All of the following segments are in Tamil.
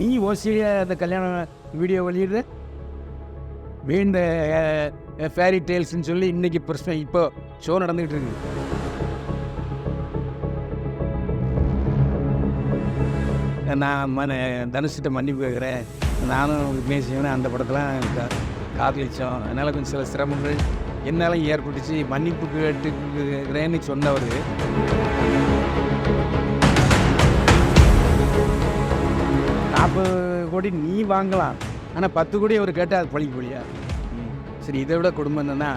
நீ ஓசியில் அந்த கல்யாண வீடியோ வெளியிடுற வீண்ட ஃபேரி டேல்ஸ்னு சொல்லி இன்றைக்கி பிரச்சனை. இப்போ ஷோ நடந்துகிட்டு இருக்கு. நான் மன தனுஷிட்ட மன்னிப்பு கேட்குறேன் நானும் மேசியவனே அந்த படத்தெலாம் கா காதலிச்சோம். அதனால் கொஞ்சம் சில சிரமங்கள் என்னால் ஏற்பட்டுச்சு. மன்னிப்பு கேட்டுக்கிறேன்னு சொன்னவர். நாற்பது கோடி நீ வாங்கலாம். ஆனால் பத்து கோடி அவர் கேட்டால் அது பழிக்க பழியா சரி இதை விட குடும்பம் என்னன்னா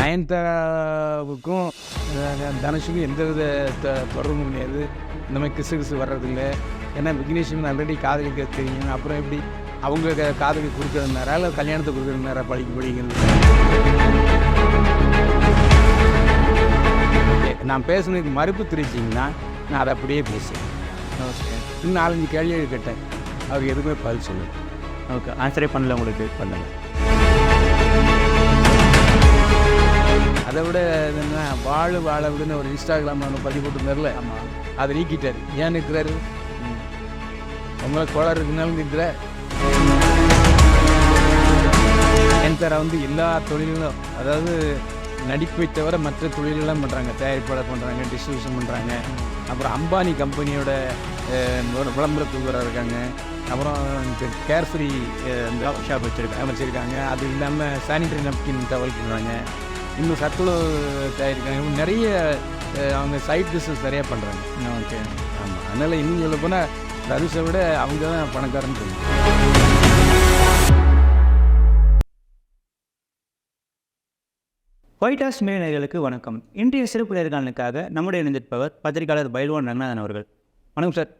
நயன்தாராவுக்கும் தனுஷுக்கும் எந்த வித த- தொடர்பும் கிடையாது. இந்த மாதிரி கிசு கிசு வர்றதில்லை. ஏன்னா விக்னேஷன் ஆல்ரெடி காதலிக்க தெரியும். அப்புறம் எப்படி அவங்க க- காதலி கொடுக்குறதுனாரா? இல்லை கல்யாணத்தை கொடுக்குறதுனாரா? பழிக்கு பழிக்கிறது நான் பேசுனதுக்கு மறுப்பு தெரிவிச்சிங்கன்னா நான் அதை அப்படியே பேசுவேன். ஓகே. இன்னும் நாலஞ்சு கேள்விகள் கேட்டேன். அவர் எதுவுமே பதில் சொல்லு ஓகே ஆன்சரே பண்ணல உங்களுக்கு? பண்ணல. அதை விட என்னன்னா வாழு வாழ விடுன்னு ஒரு இன்ஸ்டாகிராம் ஒன்று பதிவு போட்டுருந்தார்ல? ஆமாம் அதை நீக்கிட்டார். ஏன் நிற்கிறாரு? உங்களை கோளாறு இருக்குனாலும் நிற்கிற. என் தர வந்து எல்லா தொழிலும் அதாவது நடிப்பை தவிர மற்ற தொழிலெல்லாம் பண்ணுறாங்க தயாரிப்பாளர் பண்ணுறாங்க டிஸ்ட்ரிபியூஷன் பண்ணுறாங்க அப்புறம் அம்பானி கம்பெனியோட விளம்பர தூக்கராக இருக்காங்க. அப்புறம் கேர்ஃப்ரீ இந்த ஷாப் வச்சுருக்காங்க வச்சுருக்காங்க அது இல்லாமல் சானிடரி நப்கின் பண்ணுறாங்க இன்னும் சத்துணவு தயாரிக்காங்க இன்னும் நிறைய அவங்க சைட் பிஸ்னஸ் நிறையா பண்ணுறாங்க ஓகே. ஆமாம் அதனால் இன்னும் சொல்ல போனால் தனுஷை விட அவங்க தான் பணக்காரன்னு சொல்லுவாங்க ஒயிட் ஹவுஸ் நேயர்களுக்கு வணக்கம். இன்றைய சிறப்பு நேர்காணலுக்காக நம்முடைய இணைந்திருப்பவர் பத்திரிகையாளர் பைல்வான் ரங்கநாதன் அவர்கள். வணக்கம் சார்.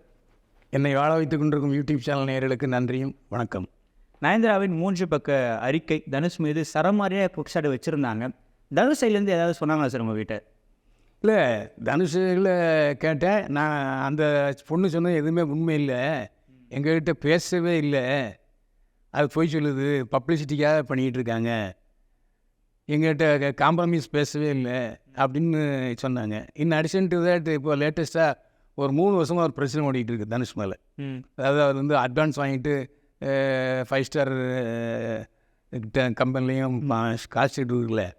என்னை வாழ வைத்துக் கொண்டிருக்கும் யூடியூப் சேனல் நேயர்களுக்கு நன்றியும் வணக்கம். நயன்தாராவின் மூன்று பக்க அறிக்கை தனுஷ் மீது சரமாரியாக குற்றச்சாட்டு வச்சுருந்தாங்க. தனுஷ் சைட்லேருந்து ஏதாவது சொன்னாங்களா சார் உங்கள் வீட்டை இல்லை தனுஷில் கேட்டேன். நான் அந்த பொண்ணு சொன்னது எதுவுமே உண்மை இல்லை. எங்ககிட்ட பேசவே இல்லை. அது போய் சொல்லுது. பப்ளிசிட்டிக்காக பண்ணிக்கிட்டு இருக்காங்க. எங்ககிட்ட காம்ப்ரமைஸ் பேசவே இல்லை அப்படின்னு சொன்னாங்க. இன் அடிஷன் டு தேட் இப்போ லேட்டஸ்ட்டாக ஒரு மூணு வருஷமாக ஒரு பிரச்சனை ஓடிட்டு இருக்கு தனுஷ் மேலே. அதாவது அவர் வந்து அட்வான்ஸ் வாங்கிட்டு ஃபைவ் ஸ்டார் கம்பெனிலையும் கால் ஷீட் கொடுக்கல.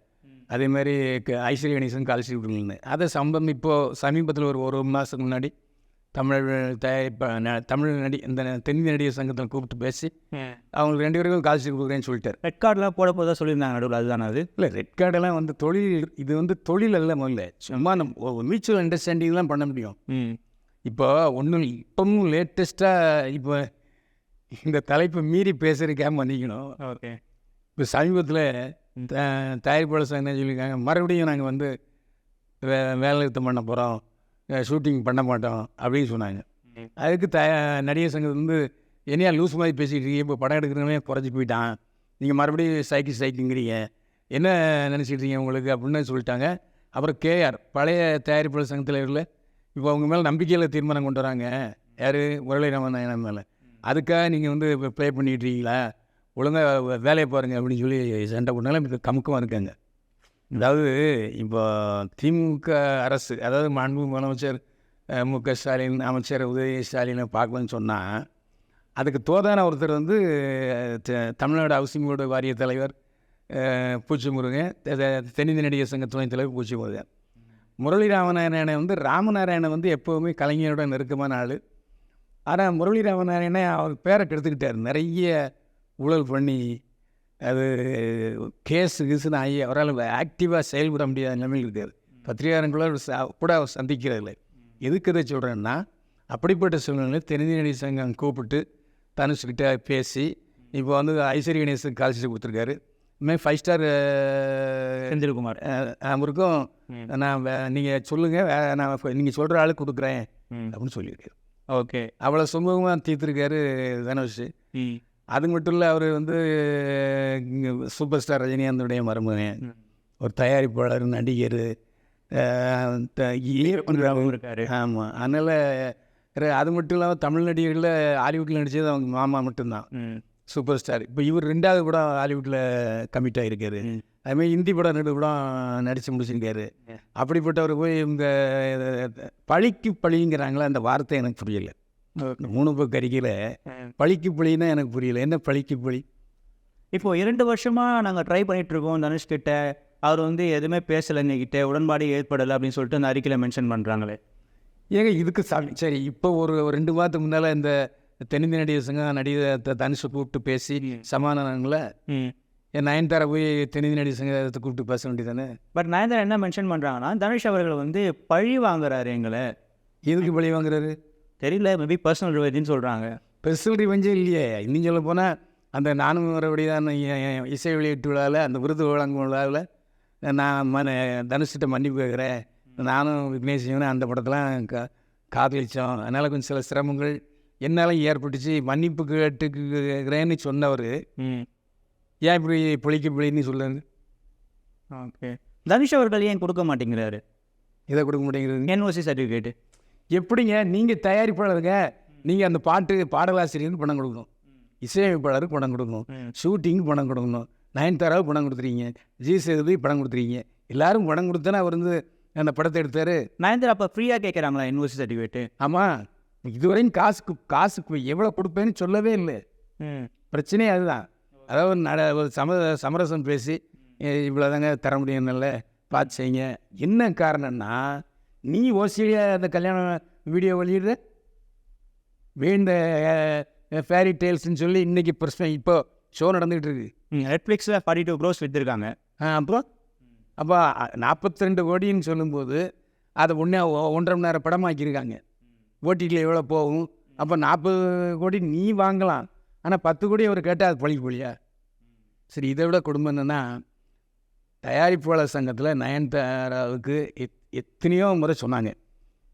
அதே மாதிரி க- ஐஸ்வர்யா கணேசன் கால் ஷீட் கொடுக்கலன்னு. அதை சம்பந்தம் இப்போது சமீபத்தில் ஒரு ஒரு மாதத்துக்கு முன்னாடி தமிழ் தயாரிப்ப தமிழ் நடி இந்த தென்னிந்திய நடிகர் சங்கத்தில் கூப்பிட்டு பேசி அவங்களுக்கு ரெண்டு பேருக்கும் ஷீட் கொடுக்குறேன்னு சொல்லிட்டார். ரெட் கார்டெலாம் போட போதா சொல்லியிருந்தாங்க நடுவில் அதுதானே அது? இல்லை ரெட் கார்டெல்லாம் வந்து தொழில் இது வந்து தொழில் அல்ல முதல்ல. சும்மா நம்ம மியூச்சுவல் அண்டர்ஸ்டாண்டிங் தான் பண்ண முடியும். ம். இப்போ ஒன்றும் இப்பவும் லேட்டஸ்ட்டாக இப்போ இந்த தலைப்பை மீறி பேசுறதுக்காக மன்னிக்கணும் ஓகே. இப்போ சமீபத்தில் தயாரிப்பாளர் சங்கம் சொல்லியிருக்காங்க. மறுபடியும் நாங்கள் வந்து வே வேலை நிறுத்தம் பண்ண போகிறோம் ஷூட்டிங் பண்ண மாட்டோம் அப்படின்னு சொன்னாங்க. அதுக்கு த நடிகர் சங்கம் வந்து என்னையா லூஸ் மாதிரி பேசிகிட்டு இருக்கீங்க? இப்போ படம் எடுக்கிறவனே குறைஞ்சி போயிட்டான். நீங்கள் மறுபடியும் சைக்கிள் சைக்கிங்கிறீங்க என்ன நினச்சிட்டு இருக்கீங்க உங்களுக்கு? அப்படின்னு சொல்லிட்டாங்க. அப்புறம் கேஆர் பழைய தயாரிப்பாளர் சங்க தலைவரில் இப்போ அவங்க மேலே நம்பிக்கையில் தீர்மானம் கொண்டு வராங்க. யார்? முரளி ராமநாயணன் மேலே. அதுக்காக நீங்கள் வந்து இப்போ ப்ளே பண்ணிட்டு இருக்கீங்களா? ஒழுங்காக வேலையை பாருங்க அப்படின்னு சொல்லி சண்டை போட்டாலும் இப்போ கமுக்கமாக இருக்காங்க. அதாவது இப்போ திமுக அரசு அதாவது மாண்பு முதலமைச்சர் மு க ஸ்டாலின் அமைச்சர் உதய ஸ்டாலினை பார்க்கலன்னு சொன்னால் அதுக்கு தோதான ஒருத்தர் வந்து தமிழ்நாடு ஹவுசிங் போர்டு வாரிய தலைவர் பூச்சி முருகன் தெ- தென்னிந்திய நடிகர் சங்க துணைத் தலைவர் பூச்சி முருகன் முரளி ராமநாராயணன் வந்து ராமநாராயணன் வந்து எப்போவுமே கலைஞரோட நெருக்கமான ஆள். ஆனால் முரளி ராமநாராயணன் அவர் பேரை கெடுத்துக்கிட்டார். நிறைய ஊழல் பண்ணி அது கேஸ் கீஸுன்னு ஆகி அவரால் ஆக்டிவாக செயல்பட முடியாத நிலைமையில் இருக்கார். பத்திரிகாரங்களோட ச- கூட சந்திக்கிறதில்ல எதுக்கு இதை சொல்கிறேன்னா அப்படிப்பட்ட சூழ்நிலையில் தென்னிந்திய சங்கம் கூப்பிட்டு தனுஷ்கிட்ட பேசி இப்போ வந்து ஐஸ்வர்ய கணேசுக்கு கால்ஷீட் கொடுத்துருக்காரு. இதுமாதிரி ஃபைவ் ஸ்டார் செந்தில்குமார். அவருக்கும். நான் நீங்கள் சொல்லுங்கள் நான் நீங்கள் சொல்கிற ஆளு கொடுக்குறேன் அப்படின்னு சொல்லியிருக்காரு. ஓகே. அவ்வளோ சுமூகமாக தீர்த்துருக்காரு தனுஷ். அது மட்டும் இல்லை அவர் வந்து சூப்பர் ஸ்டார் ரஜினிகாந்தனுடைய மருமகன். ஒரு தயாரிப்பாளர் நடிகர் இருக்காரு. ஆமாம் அதனால் அது மட்டும் இல்லாமல் தமிழ் நடிகர்களில் ஹாலிவுட்டில் நடித்தது அவங்க மாமா மட்டும்தான். சூப்பர் ஸ்டார் இப்போ இவர் ரெண்டாவது படம் ஹாலிவுட்டில் கமிட் ஆகிருக்காரு ம். அதுமாதிரி ஹிந்தி படம் ரெண்டு படம் நடித்து முடிச்சிருக்காரு. அப்படிப்பட்டவர் போய் இவங்க பழிக்கு பழிங்கிறாங்களா அந்த வார்த்தை எனக்கு புரியல. இந்த மூணு பக்கம் அறிக்கையில் பழிக்கு பழின்னா எனக்கு புரியல. என்ன பழிக்கு பழி இப்போ இரண்டு வருஷமாக நாங்கள் ட்ரை பண்ணிட்டு இருக்கோம் தனுஷ் கிட்ட. அவர் வந்து எதுவுமே பேசலை எங்ககிட்ட உடன்பாடு ஏற்படலை அப்படின்னு சொல்லிட்டு அந்த அறிக்கையில் மென்ஷன் பண்ணுறாங்களே ஏங்க இதுக்கு ச- சரி இப்போ ஒரு ரெண்டு மாதத்துக்கு முன்னால் இந்த தென்னிந்திய நடிகர் சங்கம் நடிகர் தனுஷை கூப்பிட்டு பேசி சமாதானங்கள நயன்தாரா போய் தென்னிந்திய நடிகர் சங்கத்தை கூப்பிட்டு பேச வேண்டியதானே பட் நயன்தாரா என்ன மென்ஷன் பண்ணுறாங்கன்னா தனுஷ் அவர்கள் வந்து பழி வாங்குறாரு எங்களை. எதுக்கு பழி வாங்குறாரு? தெரியல மேபி பர்சனல் ரிவேஜ்னு சொல்கிறாங்க பெருசல் வஞ்சம் இல்லையே. இன்னும் சொல்ல போனால் அந்த நானும் மறுபடியும் தான் இசை வெளியீட்டு விழாவில் அந்த விருது வழங்கும் விழாவில் நான் மன தனுஷ்கிட்ட மன்னிப்பு கேட்குறேன் நானும் விக்னேஷ் சிவனும் அந்த படத்தெலாம் கா காதலிச்சோம். அதனால் கொஞ்சம் சில சிரமங்கள் என்னாலும் ஏற்பட்டுச்சு. மன்னிப்பு கேட்டுக்கிறேன்னு சொன்னவர். ம். ஏன் இப்படி பொழிக்க பொழின்னு சொல்லுங்க ஓகே. தனுஷ் அவர்கள் ஏன் கொடுக்க மாட்டேங்கிறாரு? இதை கொடுக்க மாட்டேங்கிறது? என்ஓசி சர்டிஃபிகேட்டு எப்படிங்க? நீங்கள் தயாரிப்பாளருங்க. நீங்கள் அந்த பாட்டு பாடலாசிரியருக்கு பணம் கொடுக்கணும். இசையமைப்பாளருக்கு பணம் கொடுக்கணும். ஷூட்டிங்க்கு பணம் கொடுக்கணும். நயன்தாராவுக்கு பணம் கொடுத்துறீங்க ஜி சேதுபதி பணம் கொடுத்துறீங்க எல்லாரும் பணம் கொடுத்தானே அவர் வந்து அந்த படத்தை எடுத்தார். நயன்தாரா அப்போ ஃப்ரீயாக கேட்குறாங்களா என்ஓசி சர்டிஃபிகேட்டு ஆமாம் இதுவரையும் காசுக்கு காசுக்கு எவ்வளோ கொடுப்பேன்னு சொல்லவே இல்லை. பிரச்சனையே அதுதான். அதாவது நட ஒரு சம சமரசம் பேசி இவ்வளோதாங்க தர முடியும்ல பார்த்து செய்யுங்க. என்ன காரணம்னா நீ ஓசிலியா அந்த கல்யாண வீடியோ வெளியிடுற வேண்ட ஃபேரி டேல்ஸ்னு சொல்லி இன்றைக்கி பிரச்சனை இப்போ ஷோ நடந்துகிட்டு இருக்கு. நெட்ஃப்ளிக்ஸில் ஃபார்ட்டி டூ க்ரோஸ் விற்றுருக்காங்க அப்புறம் அப்போ நாற்பத்தி ரெண்டு கோடின்னு சொல்லும்போது அதை ஒன்றே ஒன்றரை மணி நேரம் படமாக்கியிருக்காங்க. ஓடிடியில் எவ்வளோ போகும்? அப்போ நாற்பது கோடி நீ வாங்கலாம். ஆனால் பத்து கோடி அவர் கேட்டால் அது பழி போலியா? சரி இதை விட குடும்பம் என்னென்னா தயாரிப்பாளர் சங்கத்தில் நயன்தாராவுக்கு எத்தனையோ முறை சொன்னாங்க.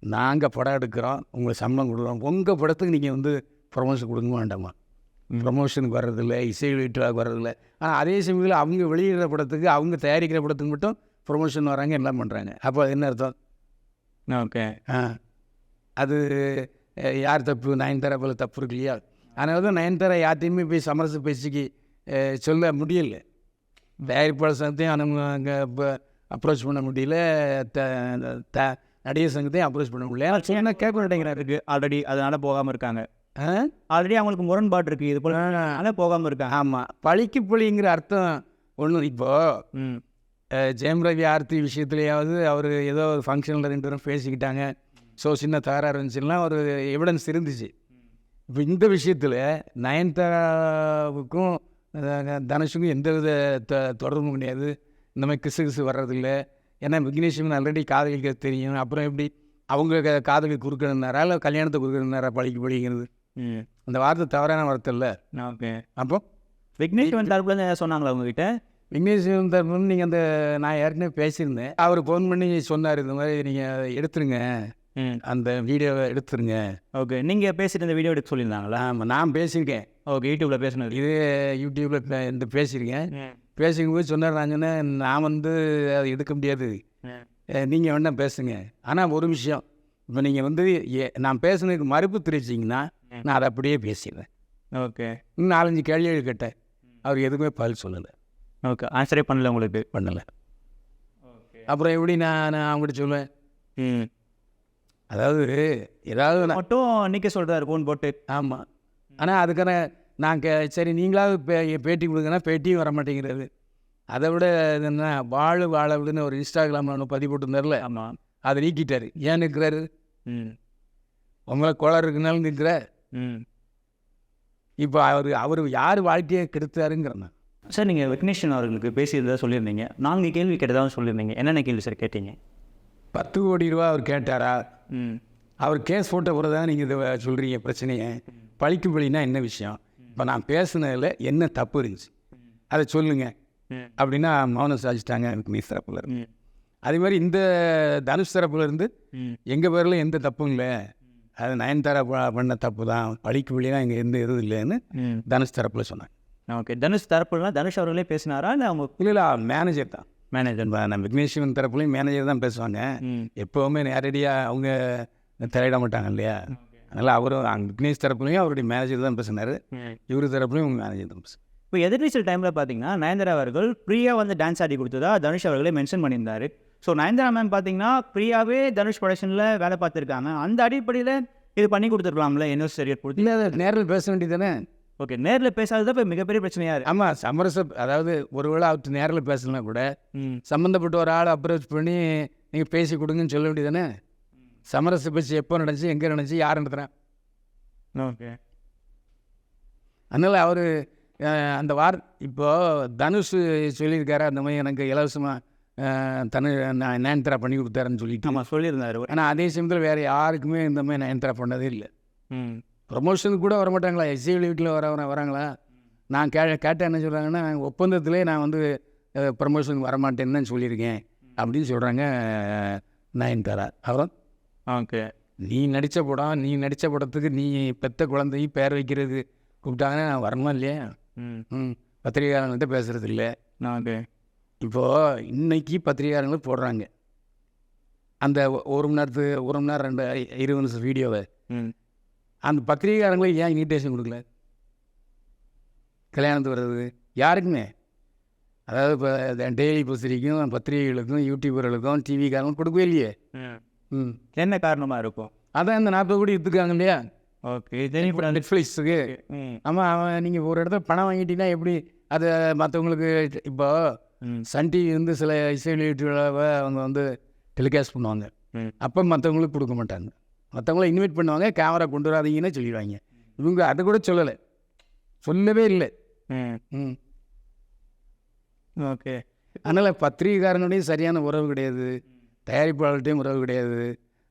நாங்கள் படம் எடுக்கிறோம் உங்களுக்கு சம்பளம் கொடுக்குறோம். உங்கள் படத்துக்கு நீங்கள் வந்து ப்ரொமோஷன் கொடுக்க வேண்டாமா? ப்ரமோஷனுக்கு வர்றதில்ல இசை வெளியீட்டுக்கு வர்றதில்ல ஆனால் அதே சமயத்தில் அவங்க வெளியிடுற படத்துக்கு அவங்க தயாரிக்கிற படத்துக்கு மட்டும் ப்ரொமோஷன் வராங்க எல்லாம் பண்ணுறாங்க அப்போ அது என்ன அர்த்தம்? ஓகே. ஆ. அது யார் தப்பு? நயன்தாரா போல தப்பு இருக்கு இல்லையா? அதனால தான் நயன்தாரா யார்ட்டையுமே போய் சமரச பேசிக்கு அஹ், சொல்ல முடியல. தயாரிப்பாளர் சங்கத்தையும் அவங்க அங்கே இப்போ அப்ரோச் பண்ண முடியல. த த நடிகர் சங்கத்தையும் அப்ரோச் பண்ண முடியல. சொன்னால் கேட்க மாட்டேங்கிறாரு இருக்கு ஆல்ரெடி அதனால் போகாமல் இருக்காங்க. ஆல்ரெடி அவங்களுக்கு முரண்பாடு இருக்குது இது போல் அதனால் போகாமல் இருக்காங்க. ஆமாம் பழிக்கு பழிங்கிற அர்த்தம் ஒன்றும் இப்போது ஜெயம் ரவி ஆர்த்தி விஷயத்துலையாவது அவர் ஏதோ ஒரு ஃபங்க்ஷனில் ரெண்டு பேரும் பேசிக்கிட்டாங்க. ஸோ சின்ன தகராறு இருந்துச்சுன்னா ஒரு எவிடன்ஸ் இருந்துச்சு. இப்போ இந்த விஷயத்தில் நயன்தாராவுக்கும் தனுஷுக்கும் எந்த வித த தொடர்பும் கிடையாது. இந்த மாதிரி கிசு கிசு வர்றதில்ல ஏன்னா விக்னேஷன் ஆல்ரெடி காதலிக்க தெரியும். அப்புறம் எப்படி? அவங்க காதலுக்கு குறுக்கணுன்னாரா இல்லை கல்யாணத்தை குறுக்கணுன்னாரா பழிக்கு பழிங்கிறது அந்த வார்த்தை தவறான வார்த்தை இல்லை. ஓகே. அப்போ? விக்னேஷ் வந்து தரப்புல சொன்னாங்களா உங்ககிட்ட? விக்னேஸ்வரன் தரப்புல நீங்கள் அந்த நான் ஏற்கனவே பேசியிருந்தேன். அவர் ஃபோன் பண்ணி சொன்னார் இந்த மாதிரி நீங்கள் எடுத்துருங்க. அந்த வீடியோவை எடுத்துருங்க. ஓகே. நீங்கள் பேசிட்டு இந்த வீடியோ எடுக்க சொல்லியிருந்தாங்களா? ஆமாம் நான் பேசியிருக்கேன். ஓகே யூடியூப்பில் பேசினது. இது யூடியூப்பில் இந்த பேசியிருக்கேன். ம் பேசிக்கும் போது சொன்னார் நான் சொன்னேன் நான் வந்து அதை எடுக்க முடியாது. நீங்கள் வேணா பேசுங்க. ஆனால் ஒரு விஷயம். இப்போ நீங்கள் வந்து ஏ- நான் பேசுனதுக்கு மறுப்பு தெரிவிச்சிங்கன்னா நான் அதை அப்படியே பேசிடுறேன். ஓகே. இன்னும் நாலஞ்சு கேள்விகள் கேட்டேன். அவர் எதுவுமே பதில் சொல்லலை. ஓகே. ஆன்சரே பண்ணல உங்களுக்கு? பண்ணலை. அப்புறம் எப்படி நான் நான் அவங்ககிட்ட சொல்லுவேன்? ம். அதாவது ஏதாவது நான் மட்டும் நிற்க சொல்கிறாரு ஃபோன் போட்டு. ஆமாம் ஆனால் அதுக்கான நான் கே சரி நீங்களாவது பே பேட்டி கொடுங்கன்னா பேட்டியும் வர மாட்டேங்கிறது அதை விட என்ன வாழு வாழ விடுன்னு ஒரு இன்ஸ்டாகிராமில் ஒன்று பதிவு போட்டிருந்தார்ல ஆமாம் அதை நீக்கிட்டாரு. ஏன் நிற்கிறாரு ம். உங்களை கோளாறு இருக்குனாலும் நிற்கிற ம். இப்போ அவர் அவர் யார் வாழ்க்கையை கெடுத்தாருங்கிறேன் சார் நீங்கள் விக்னேஷன் அவர்களுக்கு பேசியதாக சொல்லியிருந்தீங்க. நான்கு கேள்வி கேட்டதாக சொல்லியிருந்தீங்க. என்னென்ன கேள்வி சார் கேட்டீங்க? பத்து கோடி ரூபா அவர் கேட்டாரா? ம். அவர் கேஸ் போட்ட பிறகு தான் நீங்கள் இதை சொல்கிறீங்க பிரச்சனையை. பழிக்கு பழினா என்ன விஷயம்? இப்போ நான் பேசுனதில் என்ன தப்பு இருந்துச்சு? அதை சொல்லுங்கள் அப்படின்னா மௌனம் சாதிச்சிட்டாங்க விக்னேஷ் தரப்புல இருந்து. ம். அதே மாதிரி இந்த தனுஷ் தரப்புல இருந்து எங்கள் பேரில் எந்த தப்பும் இல்லை. அது நயன்தாரா பண்ண தப்பு தான் பழிக்கு வழிலாம் இங்கே எந்த இதுவும் இல்லைன்னு தனுஷ் தரப்பில் சொன்னாங்க. ஓகே. தனுஷ் தரப்புலாம் தனுஷ் அவர்களே பேசினாரா? இல்லை அவங்க இல்லை இல்லை மேனேஜர் தான். மேனேஜர். நம்ம விக்னேஸ்வரன் தரப்புலையும் மேனேஜர் தான் பேசுவாங்க. எப்போவுமே நேரடியாக அவங்க தலையிட மாட்டாங்க இல்லையா? அதனால் அவரும் விக்னேஷ் தரப்புலையும் அவருடைய மேனேஜர் தான் பேசினார். இவர் தரப்புலையும் மேனேஜர் தான் பேசுனார். இப்போ எதிர்நீச்சல் டைமில் பார்த்தீங்கன்னா நயன்தாரா அவர்கள் ஃப்ரீயாக வந்து டான்ஸ் ஆடி கொடுத்ததா தனுஷ் அவர்களே மென்ஷன் பண்ணியிருந்தாரு. ஸோ நயன்தாரா மேம் பார்த்தீங்கன்னா ஃப்ரீயாகவே தனுஷ் ப்ரொடக்ஷனில் வேலை பார்த்துருக்காங்க. அந்த அடிப்படையில் இது பண்ணி கொடுத்துருக்கலாம்ல என்ன சரியர் கொடுத்து இல்லை நேரில் பேச வேண்டியதானே ஓகே நேரில் பேசாதது இப்போ மிகப்பெரிய பிரச்சனையா இருக்கு. ஆமாம் சமரச அதாவது ஒருவேளை அவர்கிட்ட நேரில் பேசலனா கூட சம்மந்தப்பட்ட ஒரு ஆள் அப்ரோச் பண்ணி நீங்கள் பேசி கொடுங்கன்னு சொல்ல வேண்டியதானே சமரச பேச்சு எப்போ நடந்துச்சு எங்கே நடந்துச்சு யார் நடத்துகிறேன் ஓகே அதனால் அவர் அந்த வார் இப்போது தனுஷ் சொல்லியிருக்காரு அந்த மாதிரி எனக்கு இலவசமாக தனு நான் நயன்தரா பண்ணி கொடுத்தாருன்னு சொல்லிட்டு. ஆமாம் சொல்லியிருந்தாரு. ஆனால் அதே சமயத்தில் வேறு யாருக்குமே இந்த மாதிரி நயன்தரா பண்ணதே இல்லை. ம். ப்ரொமோஷனுக்கு கூட வர மாட்டாங்களா எஸ்சி வீட்டில் வர வர வராங்களா? நான் கே கேட்டேன் என்ன சொல்கிறாங்கன்னா ஒப்பந்தத்திலே நான் வந்து ப்ரமோஷனுக்கு வரமாட்டேன்னு தான் சொல்லியிருக்கேன் அப்படின்னு சொல்கிறாங்க நயன்தாரா. அப்புறம்? ஓகே. நீ நடித்த படம் நீ நடித்த படத்துக்கு நீ பெத்த குழந்தை பேர் வைக்கிறது கூப்பிட்டாங்கன்னா நான் வரணுமா இல்லையா? ம். பத்திரிகையாளங்கள்ட்ட பேசுகிறது இல்லை ஓகே இப்போது இன்னைக்கு பத்திரிகையாளர்கள் போடுறாங்க. அந்த ஒரு மணி நேரத்து ஒரு மணி நேரம் ரெண்டு இருபது நிமிஷம் வீடியோவை. ம். அந்த பத்திரிகையாளங்களுக்கு ஏன் இன்விடேஷன் கொடுக்கல? கல்யாணத்து வர்றது யாருக்குமே? அதாவது இப்போ டெய்லி பத்திரிக்கையும் பத்திரிகைகளுக்கும் யூடியூபர்களுக்கும் டிவிக்காரங்களும் கொடுக்கவே இல்லையே. ம். ம். என்ன காரணமாக இருக்கும்? அதான் இந்த நாற்பது கோடி விற்றுக்காங்க இல்லையா? ஓகே. தெரியும் இப்போ நெட்ஃப்ளிக்ஸுக்கு ஆமாம் அவன் நீங்கள் ஒரு இடத்துல பணம் வாங்கிட்டீங்கன்னா எப்படி அதை மற்றவங்களுக்கு இப்போ சன் டிவி வந்து சில இசை வெளியீட்டுகளை அவங்க வந்து டெலிகாஸ்ட் பண்ணுவாங்க. அப்போ மற்றவங்களுக்கு கொடுக்க மாட்டாங்க. மற்றவங்கள இன்வைட் பண்ணுவாங்க கேமரா கொண்டு வராதீங்கன்னு சொல்லிடுவாங்க. இவங்க அதை கூட சொல்லலை. சொல்லவே இல்லை. ம். ஓகே. அதனால் பத்திரிகைக்காரனுடையும் சரியான உறவு கிடையாது. தயாரிப்பாளர்கிட்டையும் உறவு கிடையாது.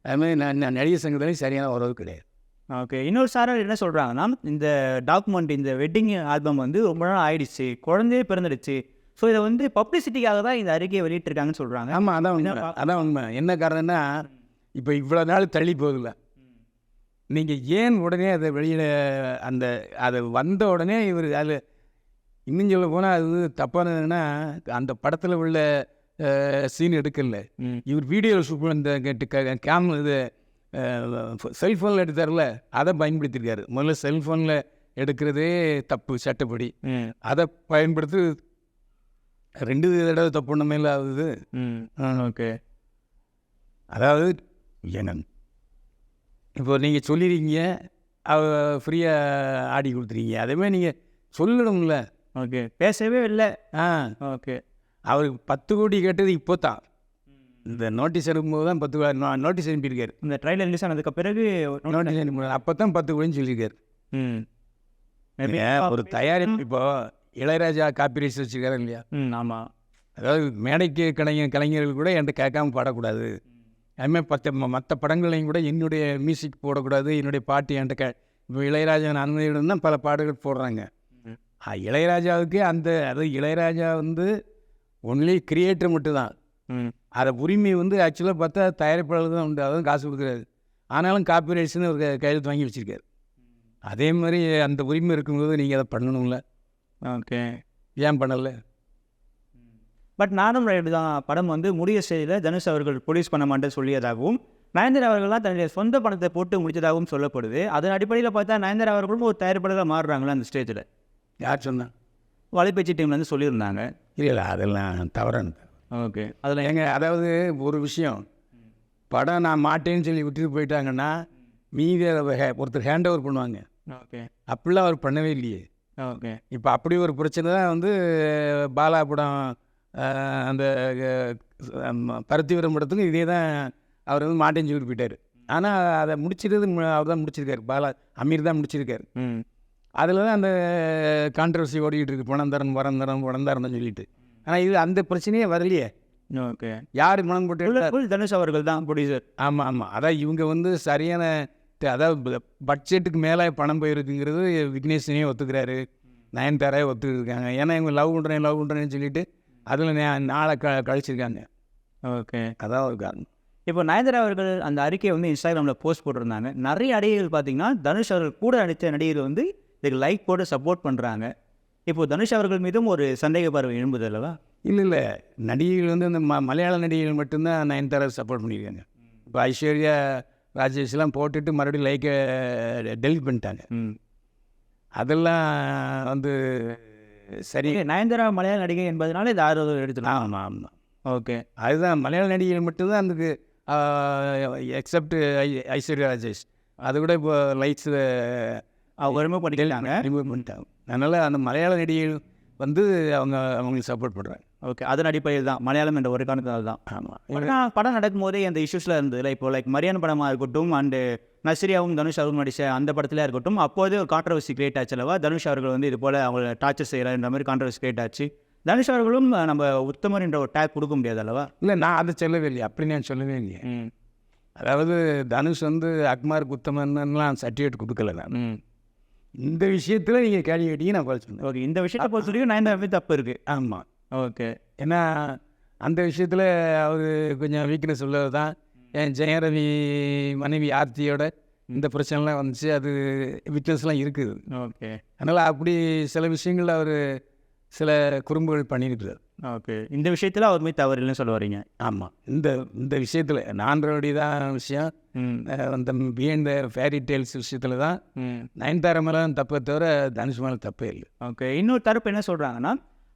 அதுமாதிரி நான் நான் நடிகர் சங்கத்துலேயும் சரியான உறவு கிடையாது. ஓகே இன்னொரு சாரர் என்ன சொல்கிறாங்கன்னா இந்த டாக்குமெண்ட் இந்த வெட்டிங் ஆல்பம் வந்து ரொம்ப நாள் ஆயிடுச்சு குழந்தையே பிறந்துடுச்சு. ஸோ இதை வந்து பப்ளிசிட்டிக்காக தான் இந்த அறிக்கையை வெளியிட்டிருக்காங்கன்னு சொல்கிறாங்க ஆமாம் அதான் உண்மை அதான் உண்மை. என்ன காரணம்னா இப்போ இவ்வளோ நாள் தள்ளி போகுதுல்ல. நீங்கள் ஏன் உடனே அதை வெளியிட அந்த அது வந்த உடனே இவர் அது இன்னும் சொல்ல போனால் அது தப்பானதுன்னா அந்த படத்தில் உள்ள சீன் எடுக்கல. இவர் வீடியோ சூப்பர் இந்த கேம் இது செல்ஃபோனில் எடுத்தார்ல அதை பயன்படுத்தியிருக்காரு முதல்ல செல்ஃபோனில் எடுக்கிறதே தப்பு சட்டப்படி. அதை பயன்படுத்தி ரெண்டு தடவை தப்பு பண்ண மேலே ஆகுது. ம். ஓகே. அதாவது என்ன இப்போ நீங்கள் சொல்லியிருக்கீங்க அவ ஃப்ரீயாக ஆடி கொடுத்துருக்கீங்க. அதேமாதிரி நீங்கள் சொல்லணும்ல. ஓகே. பேசவே இல்லை. ஆ. ஓகே. அவருக்கு பத்து கோடி கேட்டது இப்போ தான் இந்த நோட்டீஸ் அனுப்பும்போது தான் பத்து நோட்டீஸ் அனுப்பியிருக்காரு. இந்த ட்ரைலர் ரிலீஸ் ஆனதுக்கு பிறகு நோட்டீஸ் அனுப்பி அப்போ தான் பத்து கோடின்னு சொல்லியிருக்காரு. ம். ஒரு தயாரிப்பு இப்போ இளையராஜா காப்பி ரைட்ஸ் வச்சுருக்காரு இல்லையா? ம் ஆமாம் அதாவது மேடைக்கு கலைஞர் கலைஞர்கள் கூட என்கிட்ட கேட்காம பாடக்கூடாது. அதுமாதிரி பத்த மற்ற படங்களையும் கூட என்னுடைய மியூசிக் போடக்கூடாது. என்னுடைய பாட்டு என்கிட்ட கே இப்போ இளையராஜா அனுமதியுடன் தான் பல பாடல்கள் போடுறாங்க. இளையராஜாவுக்கு அந்த அதாவது இளையராஜா வந்து ஒன்லி கிரியேட்டர் மட்டும்தான். ம். அதை உரிமை வந்து ஆக்சுவலாக பார்த்தா தயாரிப்பாளர் தான் உண்டு. அதான் காசு கொடுக்குறாரு. ஆனாலும் காப்பி ரைட்ஸ்னு ஒரு கையெழுத்து வாங்கி வச்சுருக்காரு. அதே மாதிரி அந்த உரிமை இருக்கும்போது நீங்கள் அதை பண்ணணும்ல. ஓகே. ஏன் பண்ணலை? பட் நானும் ரைடு தான். படம் வந்து முடிய செய்தியில் தனுஷ் அவர்கள் ப்ரொடியூஸ் பண்ண மாட்டேன்னு சொல்லியதாகவும் நயன்தாரா அவர்கள்லாம் தன்னுடைய சொந்த பணத்தை போட்டு முடித்ததாகவும் சொல்லப்படுது. அதன் அடிப்படையில் பார்த்தா நயன்தாரா அவர்களும் ஒரு தயாரிப்பாளராக மாறுறாங்களா அந்த ஸ்டேஜில் யார் சொன்னா? வலைப்பேச்சு டீம்லேருந்து சொல்லியிருந்தாங்க. இல்லை இல்லை அதெல்லாம் தவறானது. ஓகே. அதில் ஏங்க அதாவது ஒரு விஷயம். படம் நான் மாட்டேன்னு சொல்லி விட்டுட்டு போயிட்டாங்கன்னா மீதி ஒருத்தர் ஹேண்ட் ஓவர் பண்ணுவாங்க. ஓகே. அப்படிலாம் அவர் பண்ணவே இல்லையே. ஓகே. இப்போ அப்படி ஒரு பிரச்சனை தான் வந்து பாலா படம் அந்த பருத்திவரம் படத்துக்கும் இதே தான் அவர் வந்து மாட்டேன்னு சொல்லிட்டு போயிட்டார். ஆனால் அதை முடிச்சிருது அவர் தான் முடிச்சிருக்காரு. பாலா அமீர் தான் முடிச்சிருக்காரு. ம். அதில் தான் அந்த கான்ட்ரவர்சி ஓடிக்கிட்டு இருக்கு. பணம் பணம் தரம் பணம் தரம்னு சொல்லிட்டு. ஆனால் இது அந்த பிரச்சனையே வரலையே. ஓகே. யார் மனம் போட்டு தனுஷ் அவர்கள் தான் ப்ரொடியூசர் ஆமாம் ஆமாம் அதான் இவங்க வந்து சரியான அதாவது பட்ஜெட்டுக்கு மேலே பணம் போயிருக்குங்கிறது விக்னேஷனே ஒத்துக்கிறாரு. நயன்தாராவே ஒத்துக்கிருக்காங்க ஏன்னா இவங்க லவ் பண்ணுறேன் லவ் பண்ணுறேன்னு சொல்லிட்டு அதில் நாளை க கழிச்சிருக்காங்க. ஓகே. அதான் ஒரு காரணம். இப்போ நயன்தாரா அவர்கள் அந்த அறிக்கையை வந்து இன்ஸ்டாகிராமில் போஸ்ட் போட்டிருந்தாங்க. நிறைய நடிகைகள் பார்த்தீங்கன்னா தனுஷ் அவர்கள் கூட நடித்த நடிகர்கள் வந்து இதுக்கு லைக் போட்டு சப்போர்ட் பண்ணுறாங்க இப்போ தனுஷ் அவர்கள் மீதும் ஒரு சந்தேக பார்வை எழும்புது அல்லவா? இல்லை இல்லை. நடிகைகள் வந்து அந்த ம மலையாள நடிகைகள் மட்டும்தான் நயன்தாரா சப்போர்ட் பண்ணியிருக்காங்க. இப்போ ஐஸ்வர்யா ராஜேஷ்லாம் போட்டுட்டு மறுபடியும் லைக்கை டெலிட் பண்ணிட்டாங்க. அதெல்லாம் வந்து சரி. நயன்தாரா மலையாள நடிகை என்பதனால இது ஆறுதல் எடுத்துக்கலாம் ஆமாம் ஆமாம் ஓகே. அதுதான் மலையாள நடிகைகள் மட்டும்தான் அதுக்கு எக்ஸப்ட் ஐ ஐஸ்வர்யா ராஜேஷ். அது கூட இப்போ லைட்ஸில் அவங்க ரிமூவ் பண்ணிக்கிட்டாங்க ரிமூவ் பண்ணிட்டாங்க அதனால் அந்த மலையாள நடிகைகள் வந்து அவங்க அவங்களுக்கு சப்போர்ட் பண்ணுறாங்க ஓகே அதன் அடிப்படையில் தான் மலையாளம் என்ற ஒரு காரணத்தினால தான். ஆமாம் படம் நடக்கும்போதே அந்த இஷ்யூஸில் இருந்ததுல இப்போ லைக் மரியான் படமாக இருக்கட்டும் அண்டு நஸ்ரியாவும் தனுஷ் அவரும் நடிச்ச அந்த படத்துல இருக்கட்டும் அப்போதே ஒரு கான்ட்ரவர்சி கிரியேட் ஆச்சு அல்லவா? தனுஷ் அவர்கள் வந்து இது போல் அவங்கள டார்ச்சர் செய்கிறான்ற மாதிரி கான்ட்ரவர்சி கிரியேட் ஆச்சு. தனுஷ் அவர்களும் நம்ம உத்தமர் என்ற ஒரு டேக் கொடுக்க முடியாது அல்லவா? இல்லை நான் அதை சொல்லவே இல்லையே. அப்படி நான் சொல்லவே இல்லையே. அதாவது தனுஷ் வந்து அக்மார் குத்தமன்லாம் சர்டிஃபிகேட் கொடுக்கல நான். ம். இந்த விஷயத்தில் நீங்கள் கேள்வி கேட்டீங்க நான் குறை சொன்னேன் ஓகே இந்த விஷயத்தை பொறுத்த வரைக்கும் நயன்தாராவே தப்பு இருக்குது ஆமாம் ஓகே. ஏன்னா அந்த விஷயத்தில் அவர் கொஞ்சம் வீக்னஸ் உள்ளது தான். என் ஜெயரவி மனைவி ஆர்த்தியோட இந்த பிரச்சனைலாம் வந்துச்சு அது வீக்னஸ்லாம் இருக்குது. ஓகே. அதனால் அப்படி சில விஷயங்கள் அவர் சில குறும்புகள் பண்ணியிருக்கிறார். ஓகே. இந்த விஷயத்தில் அவர் மீது தவறு இல்லைன்னு சொல்ல வரீங்க. ஆமாம் இந்த இந்த விஷயத்தில் நான்கரோடி தான் விஷயம். அந்த பிஎண்ட் ஃபேரி டேல்ஸ் விஷயத்தில் தான் நயன்தாரா மேலே தப்பே தவிர தனுஷ் மேலே தப்பே இல்லை. ஓகே. இன்னொரு தரப்பு என்ன சொல்கிறாங்கன்னா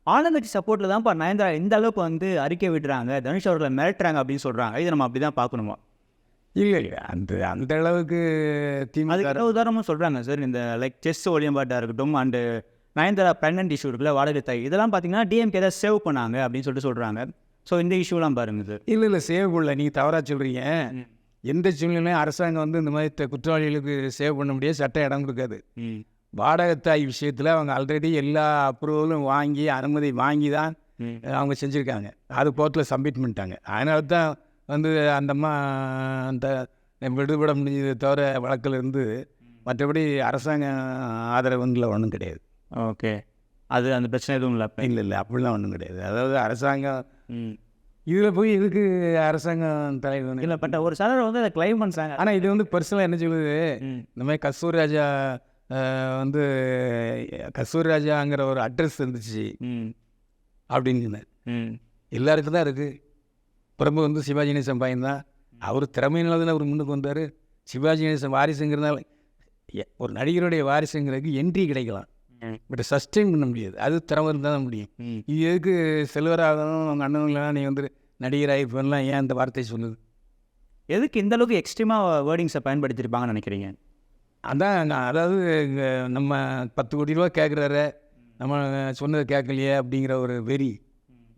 ஆளுங்கட்சி சப்போர்ட்டில் தான்ப்பா நயன்தாரா இந்த அளவுக்கு வந்து அறிக்கை விடுறாங்க தனுஷ் அவர்களை மிரட்டுறாங்க அப்படின்னு சொல்கிறாங்க இதை நம்ம அப்படி தான் பார்க்கணுமா? இல்லை இல்லை. அந்த அந்த அளவுக்கு திமுக அதுக்கு உதாரணமும் சொல்கிறாங்க சார். இந்த லைக் செஸ் ஒளியம்பாட்டாக இருக்கட்டும் அண்டு நயன்தாரா ப்ரெக்னென்ட் இஷ்யூ இருக்குல்ல வாடகை தாய். இதெல்லாம் பார்த்தீங்கன்னா டிஎம்கே தான் சேவ் பண்ணாங்க அப்படின்னு சொல்லிட்டு சொல்கிறாங்க ஸோ இந்த இஷ்யூலாம் பாருங்க சார் இல்லை இல்லை சேவ் பண்ணல. நீங்கள் தவறாக சொல்கிறீங்க. எந்த சூழ்நிலையும் அரசாங்கம் வந்து இந்த மாதிரி குற்றவாளிகளுக்கு சேவ் பண்ண முடியாது. சட்டம் இடம் கொடுக்காது. ம். வாடகைத்தாய் விஷயத்தில் அவங்க ஆல்ரெடி எல்லா அப்ரூவலும் வாங்கி அனுமதி வாங்கி தான் அவங்க செஞ்சுருக்காங்க. அது கோர்ட்டில் சப்மிட் பண்ணிட்டாங்க. அதனால தான் வந்து அந்த அம்மா அந்த விடுபட முடிஞ்சதை தவிர வழக்கில் இருந்து மற்றபடி அரசாங்க ஆதரவுல ஒன்றும் கிடையாது. ஓகே. அது அந்த பிரச்சனை எதுவும் இல்லை இல்லை இல்லை. அப்படிலாம் ஒன்றும் கிடையாது. அதாவது அரசாங்கம் ம். இதில் போய் எதுக்கு அரசாங்கம் தலைவர் இல்லை பட் ஒரு சிலர் வந்து அதை கிளைம் பண்ணுறாங்க ஆனால் இது வந்து பர்சனலாக என்ன சொல்லுது? இந்த மாதிரி கஸ்தூரி ராஜா அஹ், வந்து கஸ்தூரி ராஜாங்கிற ஒரு அட்ரஸ் இருந்துச்சு. ம். அப்படின்னு ம். எல்லாருக்கும் தான் இருக்குது பிரபு வந்து சிவாஜி கணேசன் பையன் தான். அவர் திறமையினால தானே அவர் முன்னுக்கு வந்தார். சிவாஜி கணேசன் வாரிசுங்கிறதுனால எ- ஒரு நடிகருடைய வாரிசுங்கிறதுக்கு என்ட்ரி கிடைக்கலாம். பட் சஸ்டெயின் பண்ண முடியாது. அது திறமை இருந்தால் தான் முடியும். இது எதுக்கு செல்வராகணும் அவங்க அண்ணனுங்களாம் நீ வந்து நடிகராகி இப்போலாம் ஏன் அந்த வார்த்தை சொல்லுது? எதுக்கு இந்த அளவுக்கு எக்ஸ்ட்ரீமாக வேர்டிங்ஸை பயன்படுத்தியிருப்பாங்கன்னு நினைக்கிறீங்க? அதான் நான் அதாவது நம்ம பத்து கோடி ரூபா கேட்குறாரு நம்ம சொன்னதை கேட்கலையே அப்படிங்கிற ஒரு வெறி.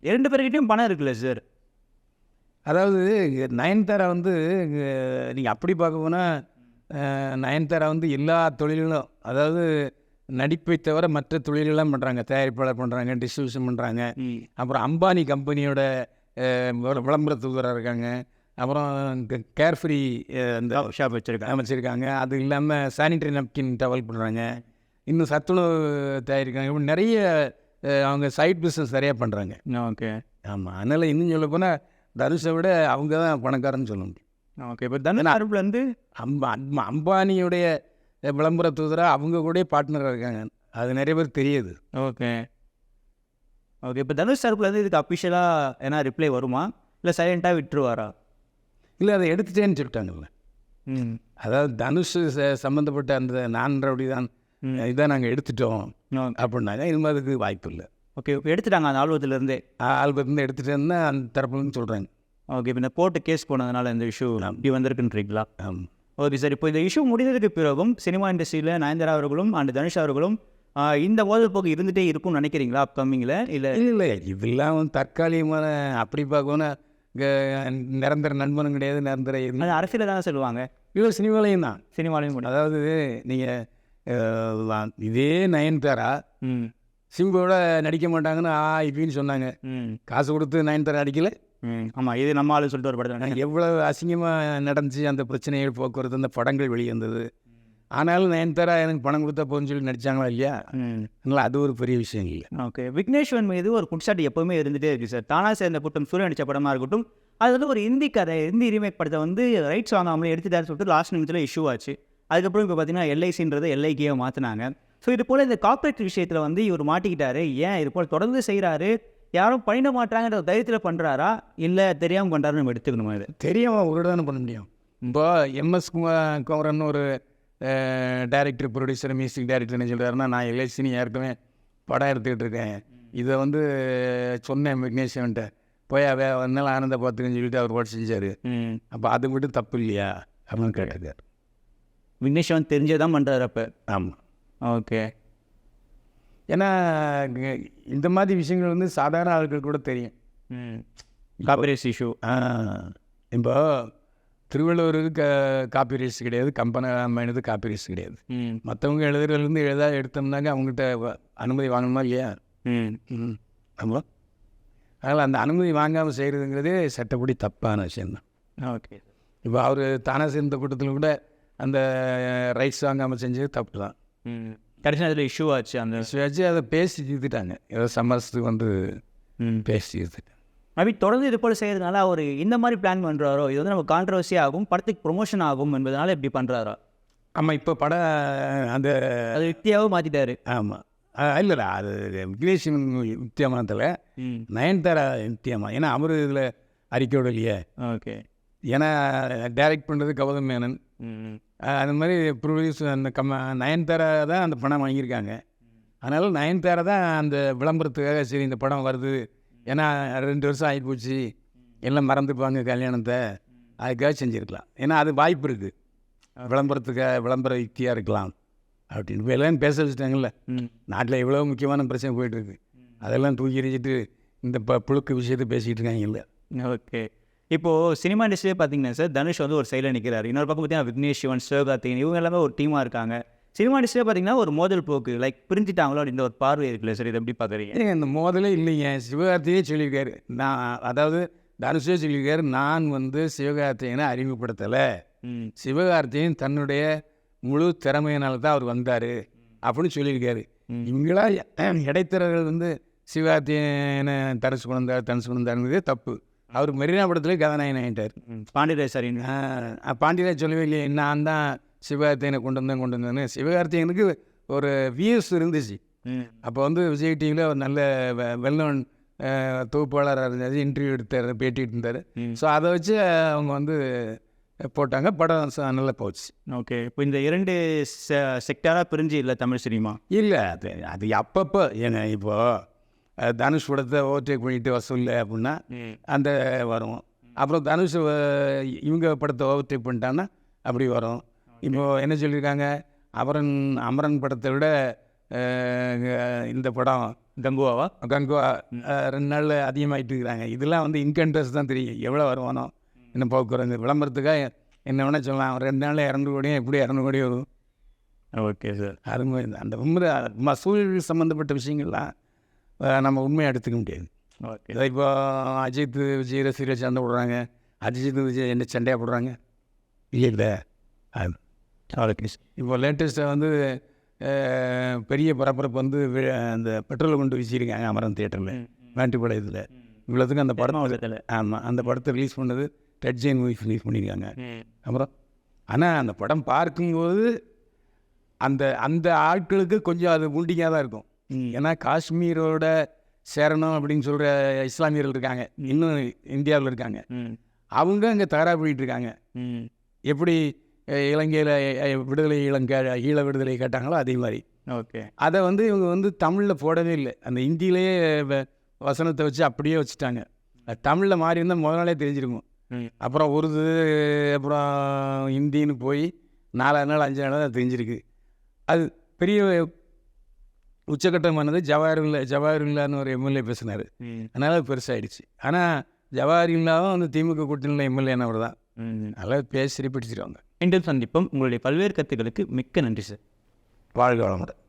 இரண்டு பேர்கிட்டயும் பணம் இருக்குல்ல சார் அதாவது நயன்தாரா வந்து நீங்கள் அப்படி பார்க்க போனால் நயன்தாரா வந்து எல்லா தொழில்களும் அதாவது நடிப்பை தவிர மற்ற தொழில்கள்லாம் பண்ணுறாங்க தயாரிப்பாளர் பண்ணுறாங்க டிஸ்ட்ரிபியூஷன் பண்ணுறாங்க அப்புறம் அம்பானி கம்பெனியோட விளம்பர தூதராக இருக்காங்க. அப்புறம் கேர்ஃப்ரீ அந்த ஷாப் வச்சுருக்காங்க. அமைச்சிருக்காங்க அது இல்லாமல் சானிட்டரி napkin டவல் பண்ணுறாங்க இன்னும் சத்துணவு தயாரிக்கிறாங்க. இப்படி நிறைய அவங்க சைட் பிஸ்னஸ் நிறையா பண்ணுறாங்க ஓகே. ஆமாம் அதனால் இன்னும் சொல்ல போனால் தனுஷை விட அவங்க தான் பணக்காரன்னு சொல்ல முடியும். ஓகே. இப்போ தனுஷ் தரப்புலேருந்து அம்பா அம்ப- அம்பானியுடைய விளம்பர தூதராக அவங்க கூட பார்ட்னராக இருக்காங்க. அது நிறைய பேர் தெரியுது. ஓகே. ஓகே இப்போ தனுஷ் தரப்புலேருந்து இதுக்கு அஃபிஷியலாக ஏன்னா ரிப்ளை வருமா? இல்லை சைலண்ட்டாக விட்டுருவாரா? இல்லை அதை எடுத்துட்டேன்னு சொல்லிட்டாங்கல்ல. ம். அதாவது தனுஷ் ச- சம்மந்தப்பட்ட அந்த நான்கரடி தான் ம். இதை நாங்கள் எடுத்துட்டோம் அப்படின்னாங்க. மாதிரி அதுக்கு வாய்ப்பு இல்லை. ஓகே இப்போ எடுத்துட்டாங்க அந்த ஆல்பத்துலேருந்தே? ஆல்பத்துலேருந்து எடுத்துட்டேன்னு அந்த தரப்புலன்னு சொல்கிறாங்க ஓகே இப்போ இந்த கோர்ட்டு கேஸ் போனதுனால இந்த இஷ்யூ இப்படி வந்திருக்குன்றீங்களா? ஓகே சார் இப்போ இந்த இஷ்யூ முடிந்ததுக்கு பிறகும் சினிமா இண்டஸ்ட்ரியில் நயன்தாரா அவர்களும் அண்ட் தனுஷ் அவர்களும் இந்த போக்கு இருந்துகிட்டே இருக்கும்னு நினைக்கிறீங்களா அப்கமிங்கில் இல்லை இல்லை இல்லை இதெல்லாம் தற்காலிகமான அப்படி பார்க்கணும்னா நிரந்தர நண்பனும் கிடையாது நிரந்தர அது அரசியலில் தானே சொல்லுவாங்க. இல்லை சினிமாலையும் தான். சினிமாலையும் கூட அதாவது நீங்கள் இதே நயன்தாரா ம். சிம்புவோட நடிக்க மாட்டாங்கன்னு ஆ இப்படின்னு சொன்னாங்க. ம். காசு கொடுத்து நயன்தாரா நடிக்கல. ஆமாம் இது நம்ம ஆளு சொல்லிட்டு ஒரு படத்தில் எவ்வளவு அசிங்கமாக நடந்துச்சு அந்த பிரச்சனைகள் போக்குவரத்து அந்த படங்கள் வெளியே வந்தது. ஆனாலும் நயன்தாரா எனக்கு பணம் கொடுத்தா போன்னு சொல்லி நடிச்சாங்களா இல்லையா? அதனால் அது ஒரு பெரிய விஷயம் இல்லை. ஓகே விக்னேஸ்வரன் மீது ஒரு குற்றச்சாட்டு எப்போவுமே இருந்துகிட்டே இருக்குது சார். தானா சேர்ந்த கூட்டம் சூரிய நடித்த படமாக இருக்கட்டும் அது வந்து ஒரு ஹிந்தி கதை ஹிந்தி ரீமேக் படத்தை வந்து ரைட்ஸ் வாங்காமலே எடுத்துட்டாரு சொல்லிட்டு லாஸ்ட் நிமிஷத்தில் இஷ்யூ ஆச்சு. அதுக்கப்புறம் இப்போ பார்த்தீங்கன்னா எல்ஐசின்றதை எல்ஐக்கே மாற்றினாங்க ஸோ இது போல் இந்த கார்ப்பரேட் விஷயத்தில் வந்து இவர் மாட்டிக்கிட்டாரு. ஏன் இது போல் தொடர்ந்து செய்கிறாரு யாரும் பண்ணிட மாட்டாங்கன்ற தைரியத்தில் பண்ணுறாரா இல்லை தெரியாமல் பண்ணுறாருன்னு நம்ம எடுத்துக்கணுமா இது? தெரியாம ஒரு தானே பண்ண முடியும். இப்போ எம்எஸ் குமார் குமரன் ஒரு டைரக்டர் ப்ரொடியூசர் மியூசிக் டைரக்டர் என்ன சொல்கிறாருன்னா நான் எல்ஐசினி ஏற்கனவே படம் எடுத்துக்கிட்டு இருக்கேன். இதை வந்து சொன்னேன் விக்னேஸ்வன்ட்ட போய் அவ வந்தாலும் ஆனந்த பார்த்துக்கன்னு சொல்லிட்டு அவர் ஓட்டு செஞ்சார். அப்போ அது மட்டும் தப்பு இல்லையா? அப்படின்னு கேட்டார் விக்னேஸ்வரன் தெரிஞ்சே தான் பண்ணுறாரு அப்போ. ஆமாம் ஓகே. ஏன்னா இந்த மாதிரி விஷயங்கள் வந்து சாதாரண ஆட்கள் கூட தெரியும். ம். காப்பிரைட்ஸ் இஷ்யூ இப்போ திருவள்ளுவருக்கு க காப்பி ரைட்ஸ் கிடையாது கம்பெனி காப்பி ரைட்ஸ் கிடையாது மற்றவங்க எழுதுறதுலேருந்து எழுதா எடுத்தோம்னாங்க அவங்ககிட்ட அனுமதி வாங்கணுமா இல்லையா? ம். ம். ஆமாம் அதனால் அந்த அனுமதி வாங்காமல் செய்கிறதுங்கிறதே சட்டப்படி தப்பான விஷயந்தான் ஓகே. இப்போ அவர் தானே சேர்ந்த கூட்டத்தில் கூட அந்த ரைட்ஸ் வாங்காமல் செஞ்சது தப்பு தான் ம். கடைசி அதில் இஷ்யூ ஆச்சு அந்த வச்சு அதை பேசி தீர்த்துட்டாங்க ஏதோ சமரசத்துக்கு வந்து பேசி தீர்த்துட்டாங்க மேபி தொடர்ந்து இது போல் செய்கிறதுனால அவர் இந்த மாதிரி பிளான் பண்ணுறாரோ இது வந்து நம்ம கான்ட்ரவர்சி ஆகும் படத்துக்கு ப்ரொமோஷன் ஆகும் என்பதனால இப்படி பண்ணுறாரோ ஆமாம் இப்போ படம் அந்த அது யுக்தியாகவும் மாற்றிட்டாரு ஆமாம் இல்லைடா அது விக்னேஷ் நித்தியமானத்தில் ம். நயன்தாரா நித்தியமா ஏன்னா அவர் இதில் அறிக்கையோட இல்லையே. ஓகே. ஏன்னா டைரக்ட் பண்ணுறது கௌதம் மேனன். அந்த மாதிரி ப்ரொடியூஸ் அந்த கம்ம நயன்தாரா தான் அந்த பணம் வாங்கியிருக்காங்க. அதனால் நயன்தாரா தான் அந்த விளம்பரத்துக்காக சரி இந்த படம் வருது. ஏன்னா ரெண்டு வருஷம் ஆகி போச்சு. எல்லாம் மறந்துப்பாங்க கல்யாணத்தை. அதுக்காக செஞ்சுருக்கலாம். ஏன்னா அது வாய்ப்பு இருக்குது விளம்பரத்துக்காக விளம்பர யுக்தியாக இருக்கலாம். அப்படின்னு இப்போ எல்லாம் பேச வச்சுட்டாங்கல்ல. நாட்டில் எவ்வளோ முக்கியமான பிரச்சனை போயிட்டுருக்கு அதெல்லாம் தூக்கி எறிஞ்சிட்டு இந்த ப புழுக்கு விஷயத்தை பேசிகிட்டு இருக்காங்கல்ல. ஓகே. இப்போது சினிமா இண்டஸ்ட்ரியே பார்த்தீங்கன்னா சார் தனுஷ் வந்து ஒரு சைடில் நிற்கிறாரு இன்னொரு பக்கம் பார்த்தீங்கன்னா விக்னேஷ் சிவன் சிவகார்த்திகேயன் இவங்க எல்லாமே ஒரு டீமாக இருக்காங்க. சினிமா இண்டஸ்ட்ரியே பார்த்தீங்கன்னா ஒரு மோதல் போக்கு லைக் பிரிஞ்சுட்டாங்களோ அப்படின்ற ஒரு பார்வை இருக்குல்ல சார் இதை எப்படி பார்க்குறீங்க இந்த மோதலே இல்லைங்க. சிவகார்த்தியே சொல்லியிருக்காரு. நான் அதாவது தனுஷே சொல்லியிருக்காரு நான் வந்து சிவகார்த்திகேயனை அறிமுகப்படுத்தலை. ம். சிவகார்த்திகேயன் தன்னுடைய முழு திறமையினால தான் அவர் வந்தார் அப்படின்னு சொல்லியிருக்காரு. இவங்களா இடைத்தரகர்கள் வந்து சிவகார்த்திகேயனை தனுசு கொண்டார் தனுசு கொண்டாருங்கிறதே தப்பு. அவர் மெரினா படத்துலேயே கதாநாயகன் ஆகிட்டார் பாண்டியராஜ் சார் பாண்டியராஜ் சொல்லவே இல்லையே நான் தான் சிவகார்த்திகேயனை கொண்டு வந்தேன் கொண்டு வந்தேன்னு. சிவகார்த்திகேயனுக்கு ஒரு வியூஸ் இருந்துச்சு. அப்போ வந்து விஜய் டிவியில் ஒரு நல்ல வெல்நோன் தொகுப்பாளராக இருந்தார் இன்டர்வியூ எடுத்தார் பேட்டி இருந்தார். ஸோ அதை வச்சு அவங்க வந்து போட்டாங்க. படம் நல்லா போச்சு. ஓகே. இப்போ இந்த இரண்டு செக்டாராக பிரிஞ்சு இல்லை தமிழ் சினிமா? இல்லை அது அது அப்பப்போ. ஏங்க இப்போது தனுஷ் படத்தை ஓவர்டேக் பண்ணிட்டு வசூல் அப்படின்னா அந்த வரும் அப்புறம் தனுஷ் இவங்க படத்தை ஓவர்டேக் பண்ணிட்டான்னா அப்படி வரும். இப்போது என்ன சொல்லியிருக்காங்க? அமரன் அமரன் படத்தை விட இந்த படம் கங்குவாவா? கங்குவா ரெண்டு நாள் அதிகமாகிட்டு இருக்கிறாங்க. இதெல்லாம் வந்து இன்கன்ட்ரஸ் தான் தெரியும். எவ்வளோ வருவானோ. என்ன போக்குவரத்து விளம்பரத்துக்காக என்ன வேணால் சொல்லலாம். ரெண்டு நாளில் இரநூறு கோடியும் எப்படி இரநூறு கோடி வரும்? Okay sir. மாதிரி அந்த உண்மை மசூல் சம்மந்தப்பட்ட விஷயங்கள்லாம் நம்ம உண்மையை எடுத்துக்க முடியாது. இதை இப்போ அஜித் விஜய் ரசிகர்கள் சண்டை போடுறாங்க. அஜித் விஜய் என்ன சண்டையாக போடுறாங்க? இல்லை இப்போ லேட்டஸ்ட்டாக வந்து பெரிய பரபரப்பு வந்து அந்த பெட்ரோலை கொண்டு வீசியிருக்காங்க அமரன் தியேட்டரில். வேண்டுபட இதில். இவ்வளோத்துக்கும் அந்த படம் ஆமாம் அந்த படத்தை ரிலீஸ் பண்ணது ரெட் ஜெயின் மூவிஸ் ரிலீஸ் பண்ணியிருக்காங்க. அப்புறம் ஆனால் அந்த படம் பார்க்கும்போது அந்த அந்த ஆட்களுக்கு கொஞ்சம் அது உண்டிங்காக தான் இருக்கும். ஏன்னா காஷ்மீரோட சேரணும் அப்படின்னு சொல்கிற இஸ்லாமியர்கள் இருக்காங்க. இன்னும் இந்தியாவில் இருக்காங்க. அவங்க அங்கே தகராறு பண்ணிட்டு இருக்காங்க. எப்படி இலங்கையில் விடுதலை இலங்கை ஈழ விடுதலை கேட்டாங்களோ அதே மாதிரி. ஓகே. அதை வந்து இவங்க வந்து தமிழில் போடவே இல்லை. அந்த ஹிந்தியிலேயே வ- வசனத்தை வச்சு அப்படியே வச்சுட்டாங்க. தமிழில் மாறி இருந்தால் முத நாளே தெரிஞ்சிருக்கும். அப்புறம் உருது அப்புறம் ஹிந்தின்னு போய் நாலாவது நாள் அஞ்சு நாள் தான் தெரிஞ்சிருக்கு. அது பெரிய உச்சக்கட்டமானது ஜவஹர்லா ஜவஹர்லான்னு ஒரு எம்எல்ஏ பேசினார். அதனால் அது பெருசாகிடுச்சு ஆனால் ஜவஹர்லாவும் அந்த திமுக கூட்டணியில் எம்எல்ஏனவர் தான். நல்லா பேசி பிடிச்சிருவாங்க மீண்டும் சந்திப்போம். உங்களுடைய பல்வேறு கருத்துக்களுக்கு மிக்க நன்றி சார். வாழ்க வளமுடன்.